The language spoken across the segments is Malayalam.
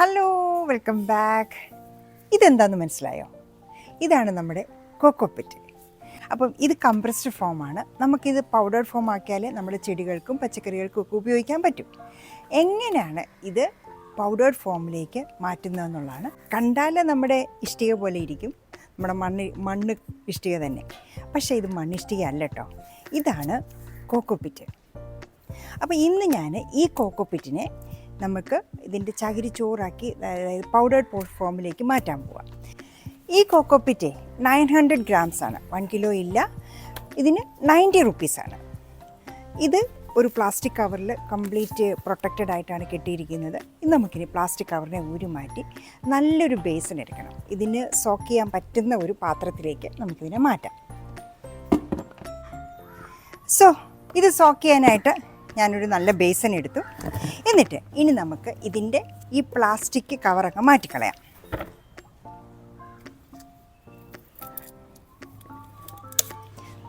ഹലോ വെൽക്കം ബാക്ക് ഇതെന്താന്ന് മനസ്സിലായോ? ഇതാണ് നമ്മുടെ കോക്കോപ്പിറ്റ് അപ്പം ഇത് കംപ്രസ്ഡ് ഫോമാണ് നമുക്കിത് പൗഡർ ഫോം ആക്കിയാൽ നമ്മുടെ ചെടികൾക്കും പച്ചക്കറികൾക്കും ഒക്കെ ഉപയോഗിക്കാൻ പറ്റും. എങ്ങനെയാണ് ഇത് പൗഡർ ഫോമിലേക്ക് മാറ്റുന്നതെന്നുള്ളതാണ്. കണ്ടാൽ നമ്മുടെ ഇഷ്ടിക പോലെ ഇരിക്കും. നമ്മുടെ മണ്ണ് മണ്ണ് ഇഷ്ടിക തന്നെ. പക്ഷേ ഇത് മണ്ണിഷ്ടിക അല്ല കേട്ടോ ഇതാണ് കോക്കോപ്പിറ്റ് അപ്പോൾ ഇന്ന് ഞാൻ ഈ കോക്കോപ്പിറ്റിനെ നമുക്ക് ഇതിന്റെ ചകിരി ചോറാക്കി അതായത് പൗഡേർഡ് ഫോമിലേക്ക് മാറ്റാൻ പോവാം. ഈ കോക്കോപ്പിറ്റ് നയൻ ഹൺഡ്രഡ് ഗ്രാംസ് ആണ്. വൺ കിലോ ഇല്ല. ഇതിന് നയന്റി റുപ്പീസാണ് ഇത് ഒരു പ്ലാസ്റ്റിക് കവറിൽ കംപ്ലീറ്റ് പ്രൊട്ടക്റ്റഡ് ആയിട്ടാണ് കെട്ടിയിരിക്കുന്നത്. ഇന്ന് നമുക്കിനി പ്ലാസ്റ്റിക് കവറിനെ ഊരി മാറ്റി നല്ലൊരു ബേസിൻ എടുക്കണം. ഇതിന് സോക്ക് ചെയ്യാൻ പറ്റുന്ന ഒരു പാത്രത്തിലേക്ക് നമുക്കിതിനെ മാറ്റാം. സോ ഇത് സോക്ക് ചെയ്യാനായിട്ട് ഞാനൊരു നല്ല ബേസൻ എടുത്തു. എന്നിട്ട് ഇനി നമുക്ക് ഇതിന്റെ ഈ പ്ലാസ്റ്റിക് കവറൊക്കെ മാറ്റിക്കളയാം.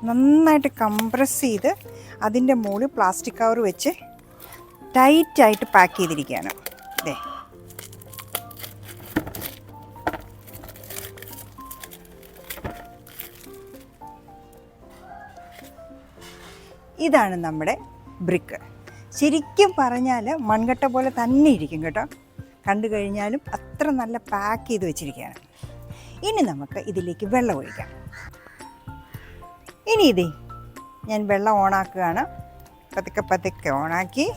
നന്നായിട്ട് കംപ്രസ് ചെയ്ത് അതിന്റെ മുകളിൽ പ്ലാസ്റ്റിക് കവർ വെച്ച് ടൈറ്റായിട്ട് പാക്ക് ചെയ്തിരിക്കുകയാണ്. ഇതേ ഇതാണ് നമ്മുടെ ബ്രിക്ക്. ശരിക്കും പറഞ്ഞാൽ മൺകട്ട പോലെ തന്നെ ഇരിക്കും കേട്ടോ. കണ്ടു കഴിഞ്ഞാലും അത്ര നല്ല പാക്ക് ചെയ്ത് വെച്ചിരിക്കുകയാണ്. ഇനി നമുക്ക് ഇതിലേക്ക് വെള്ളം ഒഴിക്കാം. ഇനി ഇതേ ഞാൻ വെള്ളം ഓണാക്കുകയാണ്. പതുക്കെ പതുക്കെ ഓണാക്കി.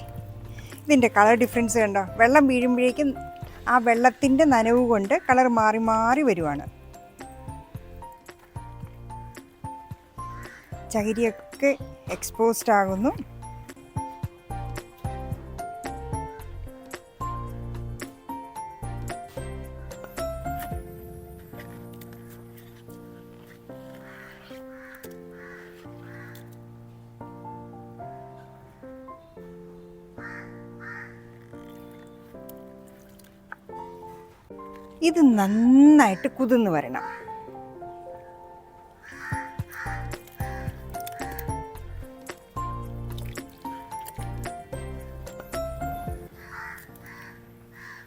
ഇതിന്റെ കളർ ഡിഫറൻസ് കണ്ടോ? വെള്ളം വീഴുമ്പോഴേക്കും ആ വെള്ളത്തിന്റെ നനവ് കൊണ്ട് കളർ മാറി മാറി വരുവാണ്. ചകിരിയൊക്കെ എക്സ്പോസ്ഡ് ആകുന്നു. ഇത് നന്നായിട്ട് കുതിർന്ന് വരണം.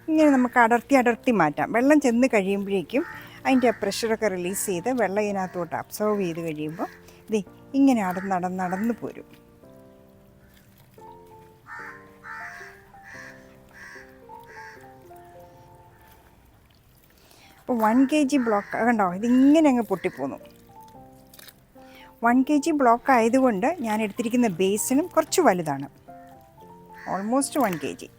ഇങ്ങനെ നമുക്ക് അടർത്തി അടർത്തി മാറ്റാം. വെള്ളം ചെന്ന് കഴിയുമ്പോഴേക്കും അതിന്റെ പ്രഷറൊക്കെ റിലീസ് ചെയ്ത് വെള്ളം ഇതിനകത്തോട്ട് അബ്സോർവ് ചെയ്ത് കഴിയുമ്പോൾ ഇതേ ഇങ്ങനെ അടന്നടന്നടന്ന് നടന്ന് പോരും. അപ്പോൾ വൺ കെ ജി ബ്ലോക്ക് കണ്ടോ? ഇതിങ്ങനെ അങ്ങ് പൊട്ടിപ്പോന്നു. വൺ കെ ജി ബ്ലോക്ക് ആയതുകൊണ്ട് ഞാൻ എടുത്തിരിക്കുന്ന ബേസിനും കുറച്ച് വലുതാണ്. ഓൾമോസ്റ്റ് വൺ കെ ജി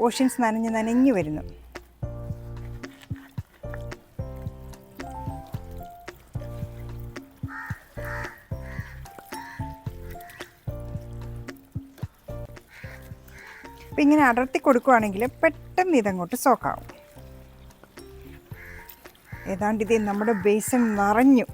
ഓഷ്യൻസ് നനഞ്ഞ് നനഞ്ഞു വരുന്നു. അപ്പം ഇങ്ങനെ അടർത്തി കൊടുക്കുവാണെങ്കിൽ പെട്ടെന്ന് ഇതങ്ങോട്ട് സോക്കാവും. ഏതാണ്ട് ഇത് നമ്മുടെ ബേസൺ നിറഞ്ഞു.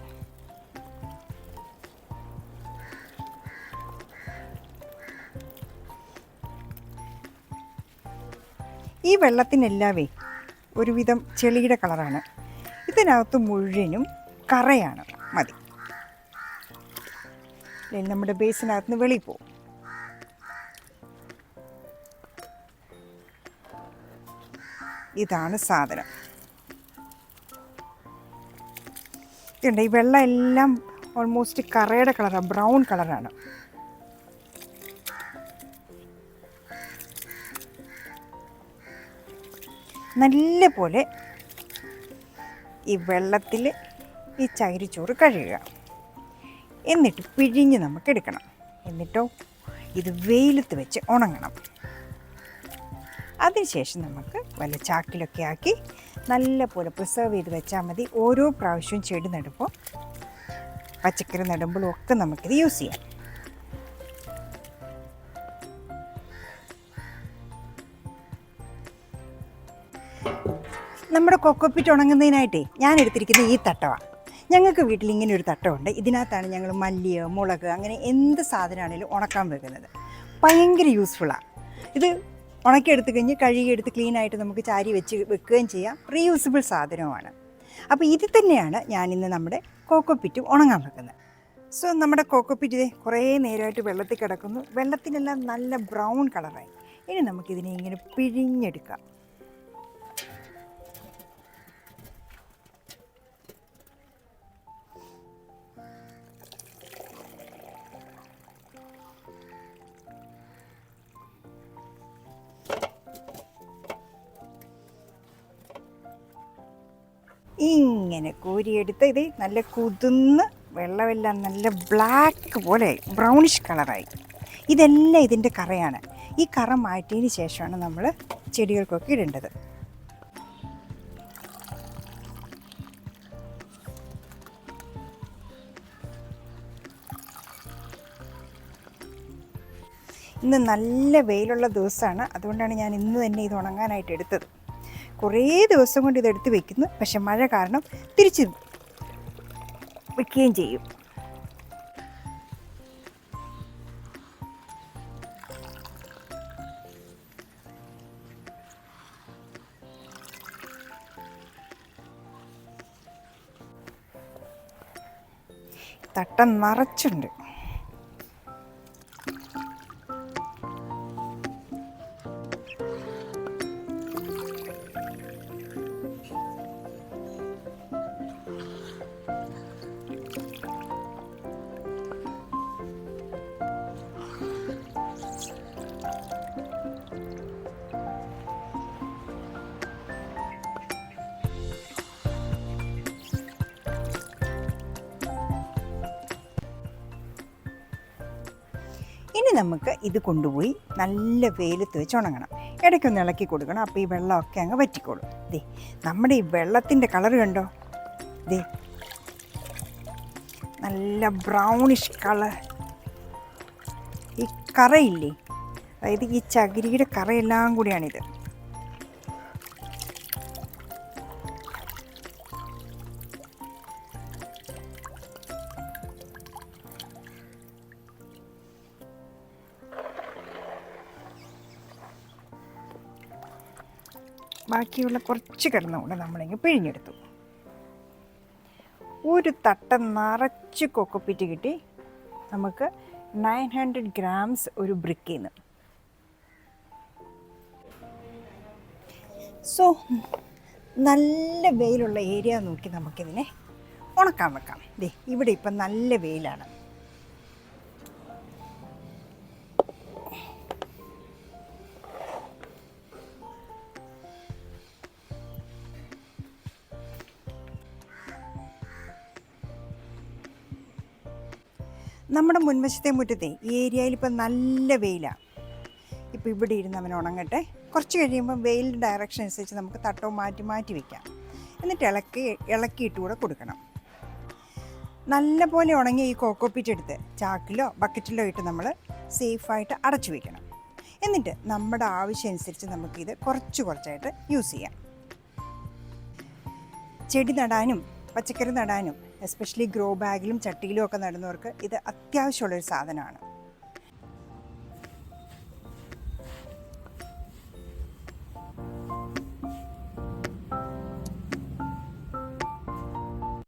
ഈ വെള്ളത്തിനെല്ലാവേ ഒരുവിധം ചെളിയുടെ കളറാണ്. ഇതിനകത്ത് മുഴുവനും കറയാണ്. മതി. നമ്മുടെ ബേസിനകത്ത് നിന്ന് വെളിയിൽ പോകും. ഇതാണ് സാധനം. ഇതുണ്ട് ഈ വെള്ളം എല്ലാം ഓൾമോസ്റ്റ് കറയുടെ കളറാണ് ബ്രൗൺ കളറാണ് നല്ല പോലെ ഈ വെള്ളത്തിൽ ഈ ചകിരിച്ചോറ് കഴുകുക. എന്നിട്ട് പിഴിഞ്ഞ് നമുക്ക് എടുക്കണം. എന്നിട്ടോ ഇത് വെയിലത്ത് വെച്ച് ഉണങ്ങണം. അതിനുശേഷം നമുക്ക് വല്ല ചാക്കിലൊക്കെ ആക്കി നല്ല പോലെ പ്രിസർവ് ചെയ്ത് വെച്ചാൽ മതി. ഓരോ പ്രാവശ്യവും ചെടി നടുമ്പോൾ പച്ചക്കറി നടുമ്പോഴും ഒക്കെ നമുക്കിത് യൂസ് ചെയ്യാം. നമ്മുടെ കൊക്കോപ്പിറ്റ് ഉണങ്ങുന്നതിനായിട്ടേ ഞാൻ എടുത്തിരിക്കുന്നത് ഈ തട്ടമാണ് ഞങ്ങൾക്ക് വീട്ടിൽ ഇങ്ങനെ ഒരു തട്ടമുണ്ട്. ഇതിനകത്താണ് ഞങ്ങൾ മല്ലിയോ മുളക് അങ്ങനെ എന്ത് സാധനമാണെങ്കിലും ഉണക്കാൻ വെക്കുന്നത്. ഭയങ്കര യൂസ്ഫുള്ളാണ് ഇത് ഉണക്കിയെടുത്ത് കഴിഞ്ഞ് കഴുകിയെടുത്ത് ക്ലീൻ ആയിട്ട് നമുക്ക് ചാരി വെച്ച് വെക്കുകയും ചെയ്യാം. റീയൂസബിൾ സാധനവുമാണ്. അപ്പോൾ ഇതിൽ തന്നെയാണ് ഇന്ന് നമ്മുടെ കോക്കോപ്പിറ്റ് ഉണങ്ങാൻ വെക്കുന്നത്. സോ നമ്മുടെ കോക്കോപ്പിറ്റ് കുറേ നേരമായിട്ട് വെള്ളത്തിൽ കിടക്കുന്നു. വെള്ളത്തിനെല്ലാം നല്ല ബ്രൗൺ കളറായി ഇനി നമുക്കിതിനെ ഇങ്ങനെ പിഴിഞ്ഞെടുക്കാം. ഇങ്ങനെ കോരിയെടുത്ത് ഇത് നല്ല കുതിർന്ന് വെള്ളമെല്ലാം നല്ല ബ്ലാക്ക് പോലെ ബ്രൗണിഷ് കളറായി ഇതെല്ലാം ഇതിന്റെ കറയാണ്. ഈ കറ മാറ്റിയതിന് ശേഷമാണ് നമ്മൾ ചെടികൾക്കൊക്കെ ഇടേണ്ടത്. ഇന്ന് നല്ല വെയിലുള്ള ദിവസമാണ്. അതുകൊണ്ടാണ് ഞാൻ ഇന്ന് തന്നെ ഇത് ഉണങ്ങാനായിട്ട് എടുത്തത്. കുറേ ദിവസം കൊണ്ട് ഇതെടുത്ത് വെക്കുന്നു. പക്ഷെ മഴ കാരണം തിരിച്ച് വെക്കുകയും ചെയ്യും. തട്ടം നിറച്ചുണ്ട്. ഇനി നമുക്ക് ഇത് കൊണ്ടുപോയി നല്ല വെയിലത്ത് വെച്ച് ഉണങ്ങണം. ഇടയ്ക്കൊന്ന് ഇളക്കി കൊടുക്കണം. അപ്പോൾ ഈ വെള്ളമൊക്കെ അങ്ങ് വറ്റിക്കോളും. ദേ നമ്മുടെ ഈ വെള്ളത്തിന്റെ കളർ കണ്ടോ? ദേ നല്ല ബ്രൗണിഷ് കളർ. ഈ കറയില്ലേ? അതായത് ഈ ചകിരിയുടെ കറയെല്ലാം കൂടിയാണിത്. ബാക്കിയുള്ള കുറച്ച് കിടന്ന കൊണ്ട് നമ്മളിങ്ങ് പിഴിഞ്ഞെടുത്തു. ഒരു തട്ട നിറച്ച് കൊക്കപ്പിറ്റ് കിട്ടി. നമുക്ക് നയൻ ഹൺഡ്രഡ് ഗ്രാംസ് ഒരു ബ്രിക്കിൽ നിന്ന് സോ നല്ല വെയിലുള്ള ഏരിയ നോക്കി നമുക്കിതിനെ ഉണക്കാൻ വെക്കാം. ദേ ഇവിടെ ഇപ്പം നല്ല വെയിലാണ്. നമ്മുടെ മുൻവശത്തെ മുറ്റത്തെ ഈ ഏരിയയിൽ ഇപ്പം നല്ല വെയിലാണ് ഇപ്പോൾ ഇവിടെ ഇരുന്ന് അവൻ ഉണങ്ങട്ടെ. കുറച്ച് കഴിയുമ്പോൾ വെയിലിന്റെ ഡയറക്ഷൻ അനുസരിച്ച് നമുക്ക് തട്ടവും മാറ്റി മാറ്റി വെക്കാം. എന്നിട്ട് ഇളക്കി ഇളക്കിയിട്ട് കൂടെ കൊടുക്കണം. നല്ല പോലെ ഉണങ്ങിയ ഈ കോക്കോപ്പീറ്റ് എടുത്ത് ചാക്കിലോ ബക്കറ്റിലോ ഇട്ട് നമ്മൾ സേഫായിട്ട് അടച്ചു വയ്ക്കണം എന്നിട്ട് നമ്മുടെ ആവശ്യം അനുസരിച്ച് നമുക്കിത് കുറച്ച് കുറച്ചായിട്ട് യൂസ് ചെയ്യാം. ചെടി നടാനും പച്ചക്കറി നടാനും എസ്പെഷ്യലി ഗ്രോ ബാഗിലും ചട്ടിയിലും ഒക്കെ നടുന്നവർക്ക് ഇത് അത്യാവശ്യമുള്ളൊരു സാധനമാണ്.